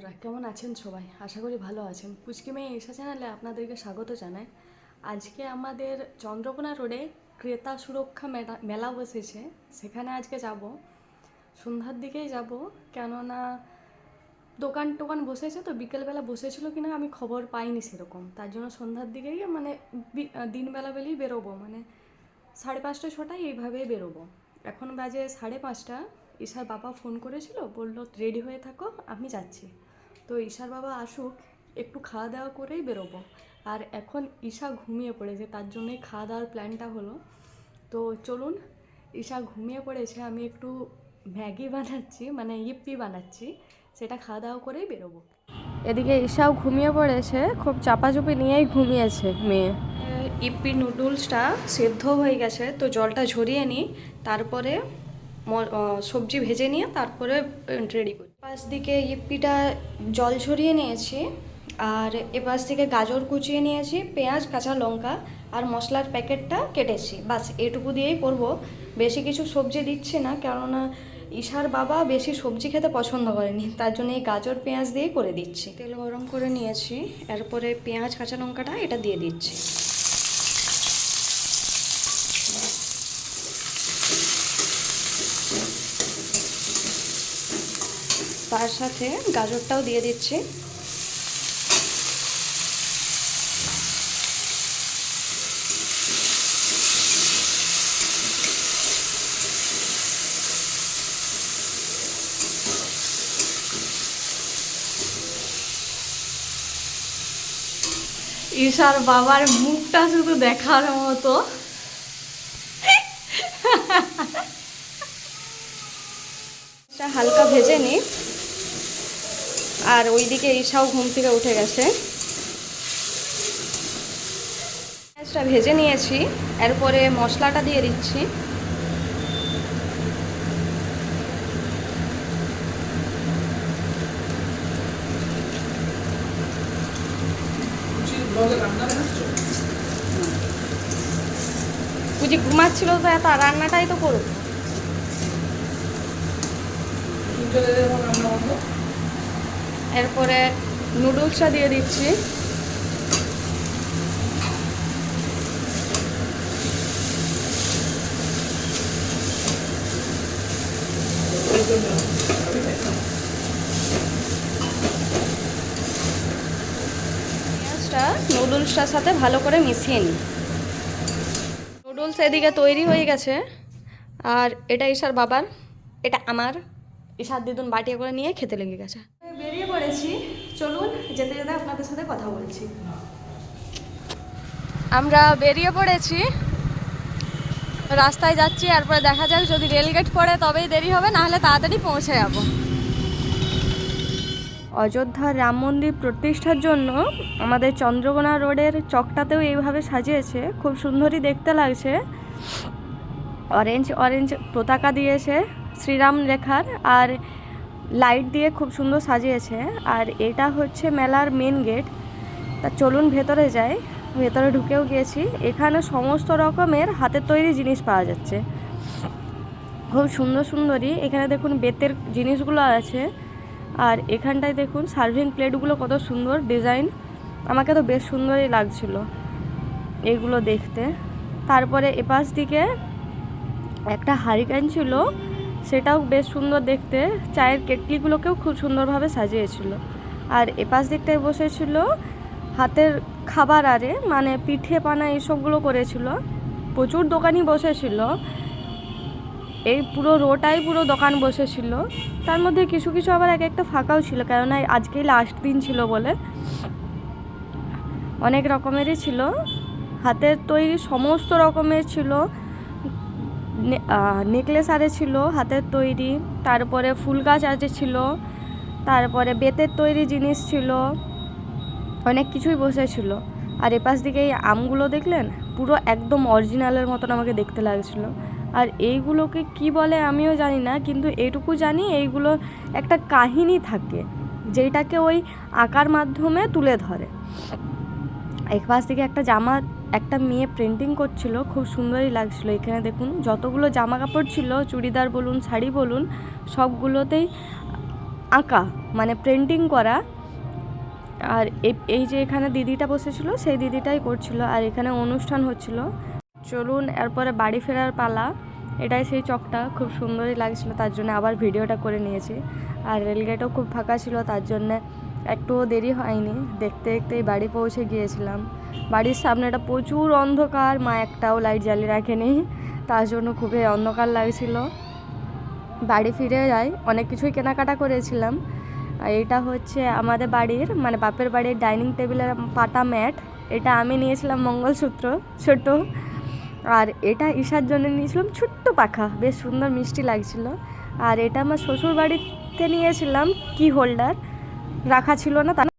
বন্ধুরা, কেমন আছেন সবাই? আশা করি ভালো আছেন। পুচকি মেয়ে এসা চ্যানেলে আপনাদেরকে স্বাগত জানাই। আজকে আমাদের চন্দ্রকোনা রোডে ক্রেতা সুরক্ষা মেলা- বসেছে। সেখানে আজকে যাব। সন্ধ্যার দিকেই যাব। কেননা দোকান টোকান বসেছে তো, বিকেলবেলা বসেছিল কিনা আমি খবর পাইনি সেরকম। তার জন্য সন্ধ্যার দিকেই মানে দিনবেলা বেলেই বেরোবো। মানে সাড়ে পাঁচটা, ছটায় এইভাবেই বেরোবো। এখন বাজে সাড়ে পাঁচটা। ঈশার বাবা ফোন করেছিল, বলল, রেডি হয়ে থাকো, আমি যাচ্ছি। তো ঈশার বাবা আসুক, একটু খাওয়া দাওয়া করেই বেরোবো। আর এখন ঈশা ঘুমিয়ে পড়েছে, তার জন্যই খাওয়া দাওয়ার প্ল্যানটা হলো। তো চলুন, ঈশা ঘুমিয়ে পড়েছে, আমি একটু ম্যাগি বানাচ্ছি মানে ইপ্পি বানাচ্ছি, সেটা খাওয়া দাওয়া করেই বেরোবো। এদিকে ঈশাও ঘুমিয়ে পড়েছে, খুব চাপাচুপি নিয়েই ঘুমিয়েছে মেয়ে। ইপ্পি নুডলসটা সেদ্ধ হয়ে গেছে, তো জলটা ঝরিয়ে নিই, তারপরে সবজি ভেজে নিয়ে তারপরে রেডি করি। পাশ দিকে ইপ্পিটা জল ছড়িয়ে নিয়েছি, আর এপাশ থেকে গাজর কুচিয়ে নিয়েছি, পেঁয়াজ, কাঁচা লঙ্কা আর মশলার প্যাকেটটা কেটেছি। বাস, এটুকু দিয়েই করব। বেশি কিছু সবজি দিচ্ছি না, কেননা ঈশার বাবা বেশি সবজি খেতে পছন্দ করেনি, তার জন্য এই গাজর, পেঁয়াজ দিয়েই করে দিচ্ছি। তেল গরম করে নিয়েছি, এরপরে পেঁয়াজ, কাঁচা লঙ্কাটা এটা দিয়ে দিচ্ছি। তার সাথে গাজরটাও দিয়ে দিচ্ছি। ঈশার বাবার মুখটা শুধু দেখার মতো। হালকা ভেজে নিই। আর ওইদিকে ঈশাও ঘুম থেকে উঠে গেছে। পেঁয়াজটা ভেজে নিয়েছি, এরপরে মশলাটা দিয়ে দিচ্ছি। বুঝি ঘুমাচ্ছিল তো এত রান্নাটাই তো করব এরপরে নুডলসটা দিয়ে দিচ্ছি। পেঁয়াজটা নুডলসটার সাথে ভালো করে মিশিয়ে নিই। নুডলস এদিকে তৈরি হয়ে গেছে। আর এটা ঈশার বাবার, এটা আমার। ঈশার দিদুন বাটিয়ে করে নিয়ে খেতে লেগে গেছে। পড়েছি চলুন যেতে যেতে আপনাদের সাথে কথা বলছি। আমরা বেরিয়ে পড়েছি। রাস্তায় যাচ্ছি, এরপরে দেখা যাক যদি রেলগেট পড়ে তবেই দেরি হবে, নাহলে তাড়াতাড়ি পৌঁছে যাব। অযোধ্যার রাম মন্দির প্রতিষ্ঠার জন্য আমাদের চন্দ্রকোনা রোডের চকটাতেও এইভাবে সাজিয়েছে। খুব সুন্দরই দেখতে লাগছে। অরেঞ্জ অরেঞ্জ পতাকা দিয়েছে শ্রীরাম রেখার। আর লাইট দিয়ে খুব সুন্দর সাজিয়েছে। আর এটা হচ্ছে মেলার মেন গেট তা চলুন ভেতরে যাই। ভেতরে ঢুকেও গিয়েছি। এখানে সমস্ত রকমের হাতের তৈরি জিনিস পাওয়া যাচ্ছে। খুব সুন্দর সুন্দরই। এখানে দেখুন বেতের জিনিসগুলো আছে। আর এখানটায় দেখুন সার্ভিং প্লেটগুলো কত সুন্দর ডিজাইন আমাকে তো বেশ সুন্দরই লাগছিল এইগুলো দেখতে। তারপরে এপাশ দিকে একটা হারিকেন ছিল। সেটাও বেশ সুন্দর দেখতে। চায়ের কেটলিগুলোকেও খুব সুন্দরভাবে সাজিয়েছিল। আর এপাশ দিকটায় বসেছিল হাতের খাবার আরে মানে পিঠে পানা এইসবগুলো করেছিল। প্রচুর দোকানই বসেছিল। এই পুরো রোটাই পুরো দোকান বসেছিল। তার মধ্যে কিছু কিছু আবার এক একটা ফাঁকাও ছিল, কেননা আজকেই লাস্ট দিন ছিল বলে। অনেক রকমেরই ছিল। হাতের তৈরি সমস্ত রকমের ছিল। নেকলেস আরে ছিল হাতের তৈরি, তারপরে ফুল গাছ আরে ছিল, তারপরে বেতের তৈরি জিনিস ছিল, অনেক কিছুই বসেছিল আর এপাশ দিকে এই আমগুলো দেখলেন? পুরো একদম অরিজিনালের মতন আমাকে দেখতে লাগছিল। আর এইগুলোকে কি বলে আমিও জানি না, কিন্তু এইটুকু জানি এইগুলো একটা কাহিনী থাকে, যেটাকে ওই আঁকার মাধ্যমে তুলে ধরে। এক পাশ থেকে একটা জামা একটা মেয়ে প্রিন্টিং করছিল, খুব সুন্দরই লাগছিল এখানে দেখুন। যতগুলো জামা কাপড় ছিল, চুড়িদার বলুন, শাড়ি বলুন, সবগুলোতেই আঁকা মানে প্রিন্টিং করা। আর এই যে এখানে দিদিটা বসেছিল, সেই দিদিটাই করছিল। আর এখানে অনুষ্ঠান হচ্ছিল। চলুন, এরপরে বাড়ি ফেরার পালা। এটাই সেই চকটা, খুব সুন্দরই লাগছিল, তার জন্য আবার ভিডিওটা করে নিয়েছি। আর রেলগেটও খুব ফাঁকা ছিল, তার জন্য একটুও দেরি হয়নি। দেখতে দেখতেই বাড়ি পৌঁছে গিয়েছিলাম। বাড়ির সামনেটা প্রচুর অন্ধকার, মা একটাও লাইট জ্বালিয়ে রাখেনি। তার জন্য খুবই অন্ধকার লাগছিল। বাড়ি ফিরে যাই, অনেক কিছুই কেনাকাটা করেছিলাম। এটা হচ্ছে আমাদের বাড়ির মানে বাপের বাড়ির ডাইনিং টেবিলের পাতা ম্যাট এটা আমি নিয়েছিলাম মঙ্গলসূত্র, ছোট। আর এটা ঈশার জন্য নিয়েছিলাম ছোট্ট পাখা। বেশ সুন্দর মিষ্টি লাগছিল। আর এটা আমার শ্বশুর বাড়িতে নিয়েছিলাম কি হোল্ডার রাখা ছিল না তা